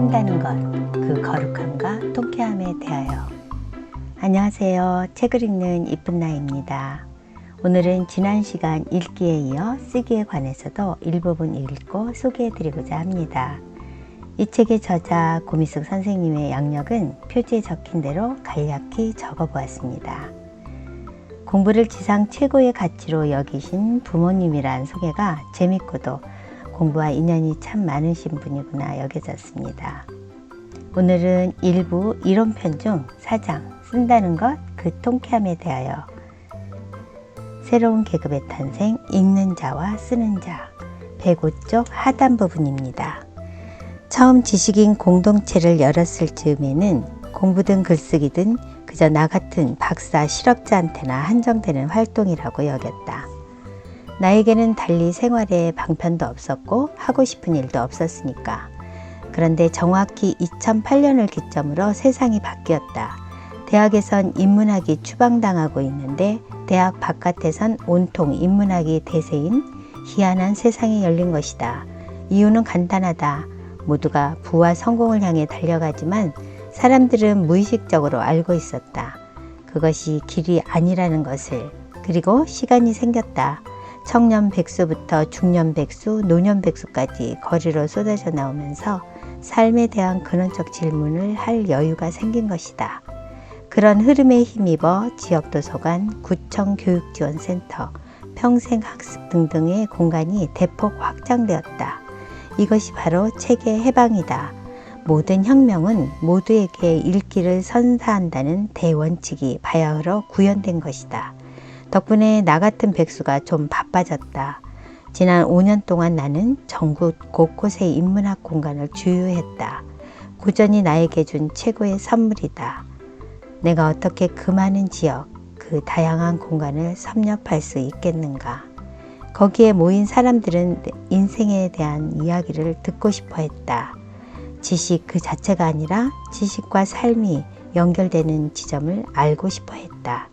쓴다는 것, 그 거룩함과 통쾌함에 대하여. 안녕하세요. 책을 읽는 이쁜 나입니다. 오늘은 지난 시간 읽기에 이어 쓰기에 관해서도 일부분 읽고 소개해 드리고자 합니다. 이 책의 저자 고미숙 선생님의 양력은 표지에 적힌 대로 간략히 적어 보았습니다. 공부를 지상 최고의 가치로 여기신 부모님이란 소개가 재밌고도 공부와 인연이 참 많으신 분이구나 여겨졌습니다. 오늘은 일부 이론편 중 4장 쓴다는 것 그 통쾌함에 대하여 새로운 계급의 탄생 읽는 자와 쓰는 자 105쪽 하단 부분입니다. 처음 지식인 공동체를 열었을 즈음에는 공부 든 글쓰기 든 그저 나 같은 박사 실업자한테나 한정되는 활동이라고 여겼다. 나에게는 달리 생활에 방편도 없었고 하고 싶은 일도 없었으니까. 그런데 정확히 2008년을 기점으로 세상이 바뀌었다. 대학에선 인문학이 추방당하고 있는데 대학 바깥에선 온통 인문학이 대세인 희한한 세상이 열린 것이다. 이유는 간단하다. 모두가 부와 성공을 향해 달려가지만 사람들은 무의식적으로 알고 있었다. 그것이 길이 아니라는 것을. 그리고 시간이 생겼다. 청년 백수부터 중년 백수, 노년 백수까지 거리로 쏟아져 나오면서 삶에 대한 근원적 질문을 할 여유가 생긴 것이다. 그런 흐름에 힘입어 지역도서관, 구청 교육지원센터, 평생학습 등등의 공간이 대폭 확장되었다. 이것이 바로 책의 해방이다. 모든 혁명은 모두에게 읽기를 선사한다는 대원칙이 바야흐로 구현된 것이다. 덕분에 나 같은 백수가 좀 바빠졌다. 지난 5년 동안 나는 전국 곳곳의 인문학 공간을 주유했다. 고전이 나에게 준 최고의 선물이다. 내가 어떻게 그 많은 지역, 그 다양한 공간을 섭렵할 수 있겠는가? 거기에 모인 사람들은 인생에 대한 이야기를 듣고 싶어 했다. 지식 그 자체가 아니라 지식과 삶이 연결되는 지점을 알고 싶어 했다.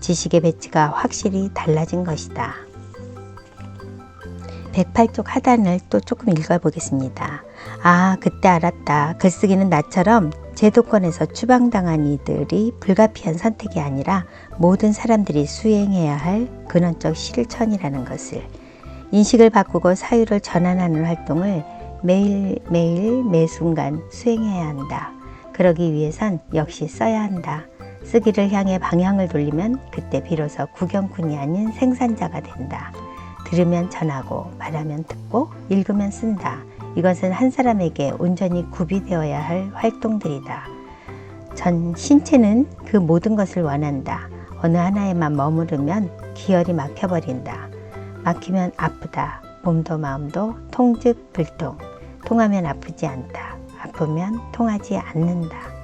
지식의 배치가 확실히 달라진 것이다. 108쪽 하단을 또 조금 읽어보겠습니다. 아, 그때 알았다. 글쓰기는 나처럼 제도권에서 추방당한 이들이 불가피한 선택이 아니라 모든 사람들이 수행해야 할 근원적 실천이라는 것을 인식을 바꾸고 사유를 전환하는 활동을 매일매일 매순간 수행해야 한다. 그러기 위해선 역시 써야 한다. 쓰기를 향해 방향을 돌리면 그때 비로소 구경꾼이 아닌 생산자가 된다. 들으면 전하고 말하면 듣고 읽으면 쓴다. 이것은 한 사람에게 온전히 구비되어야 할 활동들이다. 전 신체는 그 모든 것을 원한다. 어느 하나에만 머무르면 기혈이 막혀버린다. 막히면 아프다. 몸도 마음도 통즉 불통. 통하면 아프지 않다. 아프면 통하지 않는다.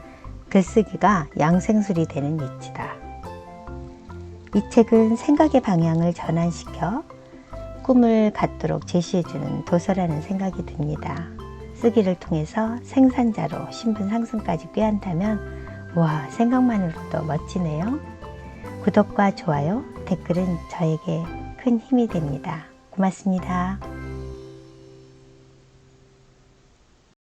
글쓰기가 양생술이 되는 이치다. 이 책은 생각의 방향을 전환시켜 꿈을 갖도록 제시해주는 도서라는 생각이 듭니다. 쓰기를 통해서 생산자로 신분 상승까지 꾀한다면 와 생각만으로도 멋지네요. 구독과 좋아요, 댓글은 저에게 큰 힘이 됩니다. 고맙습니다.